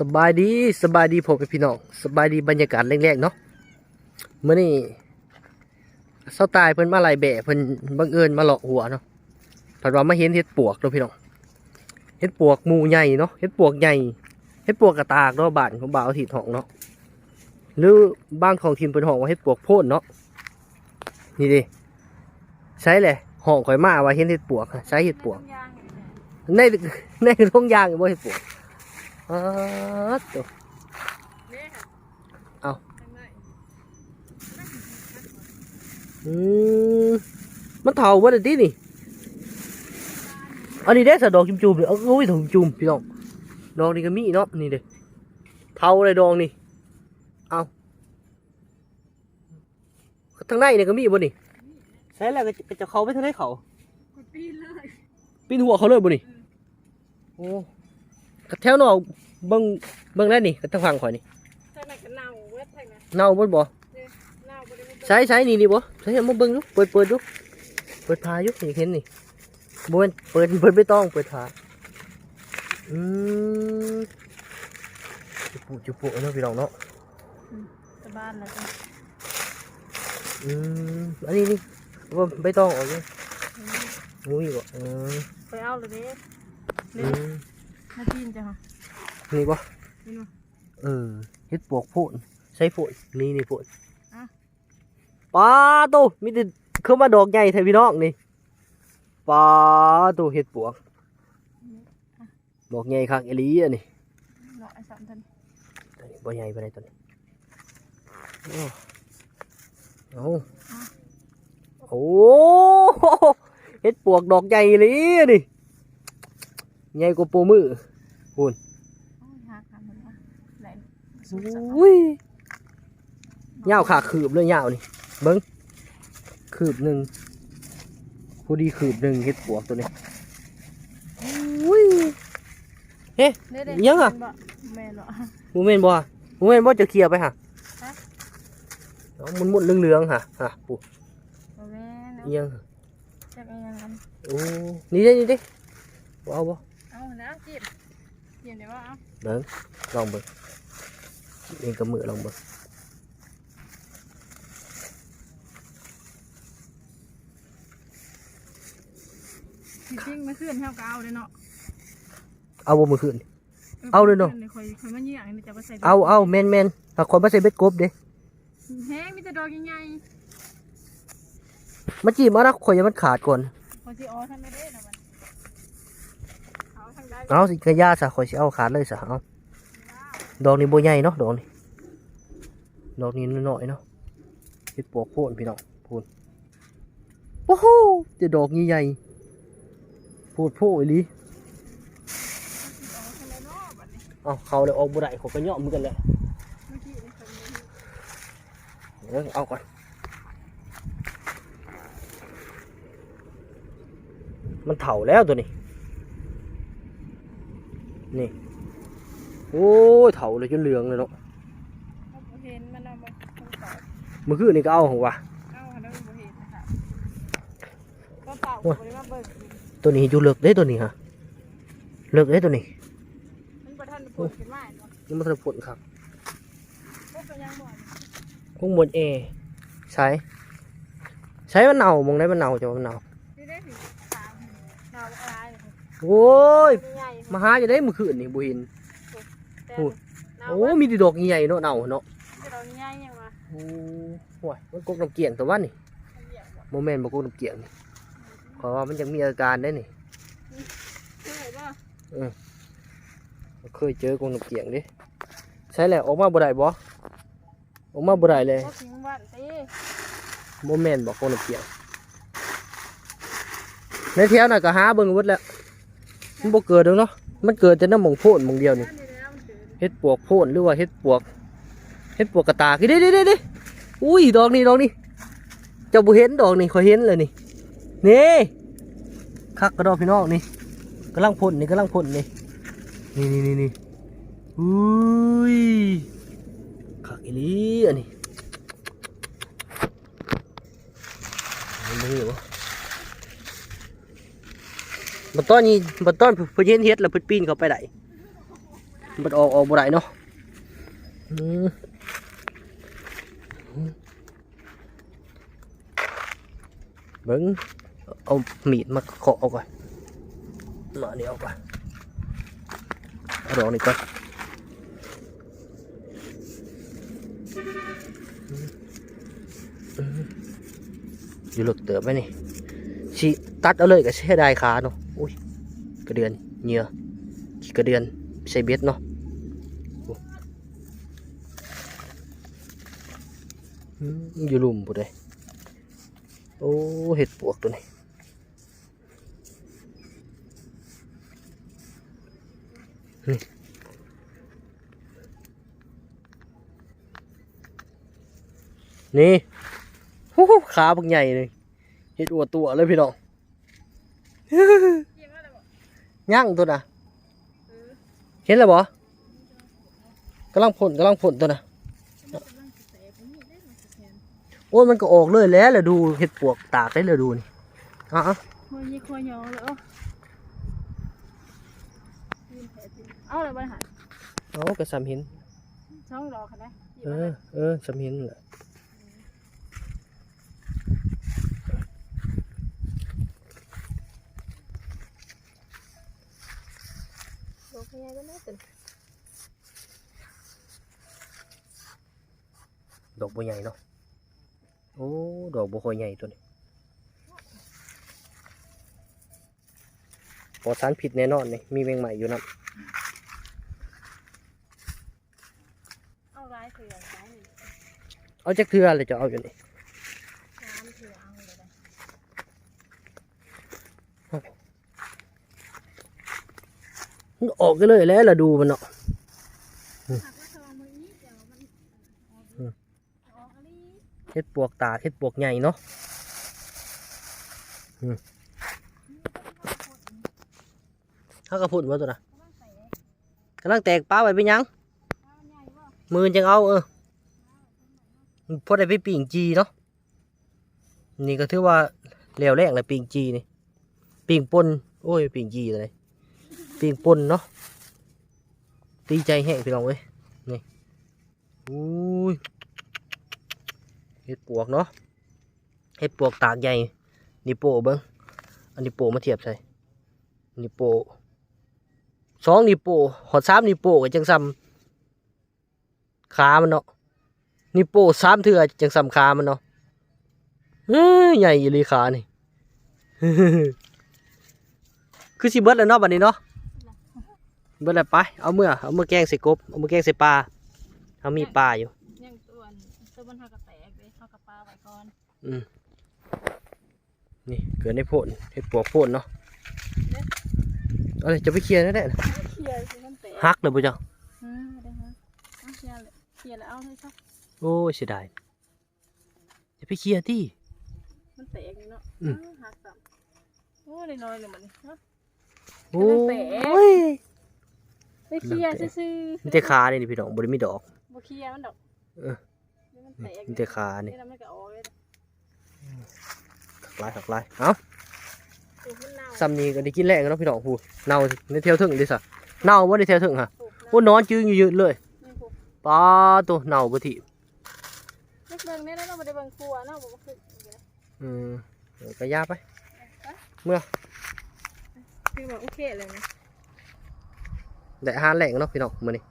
สบายดีสบายดีผมกับพี่น้องสบายดีบรรยากาศแรกๆเนาะเมื่อนี่เศร้าตายเพิ่นมาไล่แบะเพิ่นบังเอิญมาหลอกหัวเนาะผัดว่ามาเห็นเห็ดปวกเนาะพี่น้องเห็ดปวกหมูใหญ่เนาะเห็ดปวกใหญ่เห็ดปวกกระตากเนาะบ้านของบ่าวอาทิตย์ห้องเนาะหรือบ้างของทีมเพิ่นห้องว่าเห็ดปวกโพ่นเนาะนี่ดิใช่เลยห้องข่อยมาว่าเห็นเห็ดปวกใช้เห็ดปวกในในท้องยางบ่เห็ดปวก อ๋อตัวเอาอืมมันเถาวัดดินี่อันนี้ได้สะดอกจุ่มๆเลยเอาโอ้ยดอกจุ่มพี่น้องดอกนี่ก็มีเนาะนี่เด้เผาเลยดองนี่เอาทางในเนี่ยก็มีบ่นี่ใช่แล้วก็จะก็จะเขาไปทางไหนเขาปีนเลยปีนหัวเขาเลยบ่นี่โอ้กระแถวนอก เบิ่งเบิ่งได้นี่กระทางฝั่งข่อยนี่ทางไหนก็เน่าเว้ยทางนั้นเน่าบ่บ่เน่าบ่ได้ไม่ใช้ใช้นี่นี่บ่ใช้เอามาเบิ่งดูเปิดเปิดดูเปิดพาอยู่นี่เห็นนี่บ่แม่นเปิดเปิดไม่ต้องเปิดพาอืมจุปุจุปุเนาะพี่น้องเนาะตะบ้านแล้วจ้ะอืมอันนี้นี่ว่าไม่ต้องเออกเลยงูอีกบ่อืมไปเอาเลยเด้อืเด้มมาจีนจ้ะค่ะ นี่บ่นี่เนาะเออเฮ็ดปวกโพ่นใช้โพ่นนี่นี่โพ่นอะปลาโตมีแต่เข้ามาดอกใหญ่แท้พี่น้องนี่ปลาโตเฮ็ดปวกดอกใหญ่คักอีหลีอันนี้เนาะไอ้สามท่านตัวนี้บ่ใหญ่ปานใดตัวนี้โอ้เอาโอ้โหเฮ็ดปวกดอกใหญ่อีหลีอันนี่ใหญ่กว่าปูมือโอ้ยหักหักหมดแล้วไหล สุดสักอุ้ยยาวขาคืบเลยยาวนี่เบิ้งคืบหนึ่งพอดีคืบหนึ่งเฮ็ดปวกตัวนี้อุ้ยเด้เด้ยังอะแม่เนาะโมเมนบ่โมเมนบ่จะเคลียร์ไปฮะฮะเอามันมุนๆเหลืองๆฮะฮะปุ๊บ่แม่เนาะเอียงจักอีหยังกันโอ้นี่เด้นี่เด้บ่เอาบ่เอานะจีบจีบได้บ่เอาเบิ่งลองเบิ่ง เองกับมือลองเบิ่งจริงๆมาขึ้นเฮาก็เอาเลยเนาะเอาบ่มือขึ้น เอาเลยเนาะ คอยคอยมาเหยียงนี่จะมาใส่เอาเอาแม่นแม่นถ้าคนมาใส่เบ็ดกบเด้แห้งมีแต่ดอกใหญ่มาจีบมานะข่อยอย่ามันขาดก่อน ๆคนที่อ๋อท่านไม่ได้นะมันเอาทางใด เอาสิกระยาซะข่อยสิเอาขาดเลยซะเอา ดอกนี้บใหญ่เนาะดอกนี้ดอกนี้น้อยเนาะเฮ็ดปวกโพนพี่น้องโพนโอ้โหจะดอกนี้ใหญ่ๆโพดโพอีลีเอาทางใดเนาะบัดนี้เอาเขาเลยออกบ่ได้เขาก็ย่อบมือกันแหละเมื่อกี้นี่คนนี้เอเอาก่อนมันเฒ่าแล้วตัวนี้ นี่ โอ้ยเฒ่าเลยจนเหลืองเลยเนาะเขาบ่เห็นมันเอามามันตอบเมื่อคืนนี่ก็เอาหัวเอาหันแล้วมันบ่เห็นนะคะก็เปล่าบ่ได้มาเบิ่งตัวนี้อยู่เลิกได้ตัวนี้ฮะเลิกได้ตัวนี้มันบ่ทันได้พูดขึ้นมาเนาะนี่มันจะปวดครับพวกก็ยังบ่พวกมวลเอใช้ใช้มันเน่ามองได้มันเน่าจะมันเน่านี่ได้สิถามดาวอะไรโอ้ยใหญ่มาหาจะได้เมื่อคืนนี่บุหิน แต่โอ้ดาวโอ้ มีแดีดอกใหญ่ๆเนาะเน่าเนาะจะดอกใหญ่ยังวะโอ้โหมันกกน้ำเกียงตัวว่านี่เหยียบบ่โมเมนต์บอกกกน้ำเกียงนี่ขอว่ามันยังมีอาการได้นี่เคยบ่เคยเจอกกน้ำเกียงดิใช่แหละออกมาบ่ได้บ่ออกมาบ่ได้เลยบ่ทิ้งบ้านติโมเมนต์บอกกกน้ำเกียงในแถวน่ะก็หาเบิ่งหมดแล้วมันบ่เกิดหรอกเนาะมันเกิดแต่น้ำหมองโพนหมองเดียวนี่นั่นนี่แล้วมัน เฮ็ดปวกโพนหรือว่าเฮ็ดปวกเฮ็ดปวกกระตากเด้เด้เด้เด้อุ้ยดอกนี้ดอกนี้เจ้าบ่เห็นดอกนี้ขอเห็นเลยนี่นี่คักกระดอกพี่น้องนี่กำลังพ่นนี่กำลังพ่นนี่นี่นี่นี่นี่อุ้ยคักอีหลีอันนี้มันบ่มีบ่บัดตอนนี้บัดตอนเพิ่นเห็นเฮ็ดแล้วเพิ่นปีนเข้าไปได้ มันออกออกบ่ได้เนาะเบิ้งเอามีดมาเคาะเอาก่อนมาเนี่เอาก่อนเอาดอกนี่ก่อนอยู่หลุดเติบไหมนี่สิตัดเอาเลยก็ใช้ได้ขาเนาะอุ้ยกระเดือนเหงื่อขี้กระเดือนใส่เบ็ดเนาะโอ้ อยู่หลุมปุ๊เลยโอ้เห็ดปวกตัวนี้นี่นี่ฮู้หูขาบักใหญ่เลยเห็ดอวดตัวเลยพี่น้องย่างตัวน่ะเห็นแล้วบ่กำลังผลกำลังผลตัวน่ะ มันกำลังสิแตกมันมีได้มันสิแทน โอ้ยมันก็ออกเลยแล้วแหละดูเห็ดปวกตากได้เลยดูนี่อะอะมันมีคอยอแล้วยืนแผลจริงเอาเลยบริหารเอากระซำเห็นช่องรอค่ะนะเออเออซำเห็นแหละโลกยังไงก็ไม่ตื่นดอกบัวใหญ่เนาะโอ้ดอกบัวคอยใหญ่ตัวนี้ปลอดสารผิดแน่นอนนี่มีแมงใหม่อยู่นะเอาร้ายเถื่อนร้ายหนึ่งเอาจักเทือเลยจะเอาอยู่นี่น้ำเถื่อนเอาเลยนะมันออกกันเลยแล้วล่ะดูมันเนาะหากว่าทองมือนี้เดี๋ยวมันออกอืมออกอันนี้ เห็ดปวกตาเห็ดปวกใหญ่เนาะถ้ากระพุ่นว่าตัวนะกำลังแตกป้าไว้เป็นยัง มือจังเอาเออพอได้ไปปิ่งจีเนาะ นี่ก็ถือว่าแล้วแรกเลยปิ่งจีนี่ ปิ่งปนโอ้ยปิ่งจีเลยปิ่งปนเนาะ ตีใจแห้งพี่น้องเว้ย นี่ อุ้ย เห็ดปวกเนาะเห็ดปวกตากใหญ่นี่โปเบิ้งอันนี้โปมาเทียบใส่นี่โปสองนี่โปหอดสามนี่โปก็จังซ้ำขามันเนาะนี่โป้สามเถื่อจังสำขามันเนาะเฮ้ยใหญ่อีหลีขานี่คือสิเบิดแล้วเนาะบัดนี้เนาะเบิดแล้วไปเอาเมื่อเอาเมื่อแกงใส่กบเอาเมื่อแกงใส่ปลาเอามีปลาอยู่ยังตัวตัวมันหักกระต ไว้ก่อนนี่เกิดในโพนเห็ดปวกโพนเนาะเอะไรจะไปเคลียร์นั่นแหละเคลียร์สิมันแตกฮักเลยบ่เจ้าอ่าได้ฮะเอาเคลียร์เลยเคลียร์แล้วเอาให้ซะโอ้ยเสียดายจะไปเคลียร์ที่มันแตกนี่เนาะอืมาหักซ้ำโอ้ได้น้อยเลยมันนี่เนาะโอ้มันแตกยไปเคลียร์ซื่อๆมีแต่ขาเนี่ยนี่พี่น้องบ่ได้มีดอกบ่เคลียร์มันดอกเออเดี๋ยวมัน แตกมีแต่ขานี่นี่แล้วมันก็ออกเลยหักลายหักลายเอ้าปลูกมันเน่าซ้ำนี้ก็ได้กินแรงกันเนาะพี่น้องพูเน่าในเที่ยวถึงดิสะเน่าว่าในเที่ยวถึงฮะปลูกโอ้นอนจืงอยู่เยอะเลยนี่ปลูกปลาตัวเน่าบ่ทีเล็กเบิ่งแม่แล้วเราบ่ได้เบิ่งครัวเนาะบ่คืออย่างเงี้ยอืมเดี๋ยวก็ยาไป คือว่าโอเคเลยนะ ได้อาหารแรงเนาะพี่น้องมื้อนี้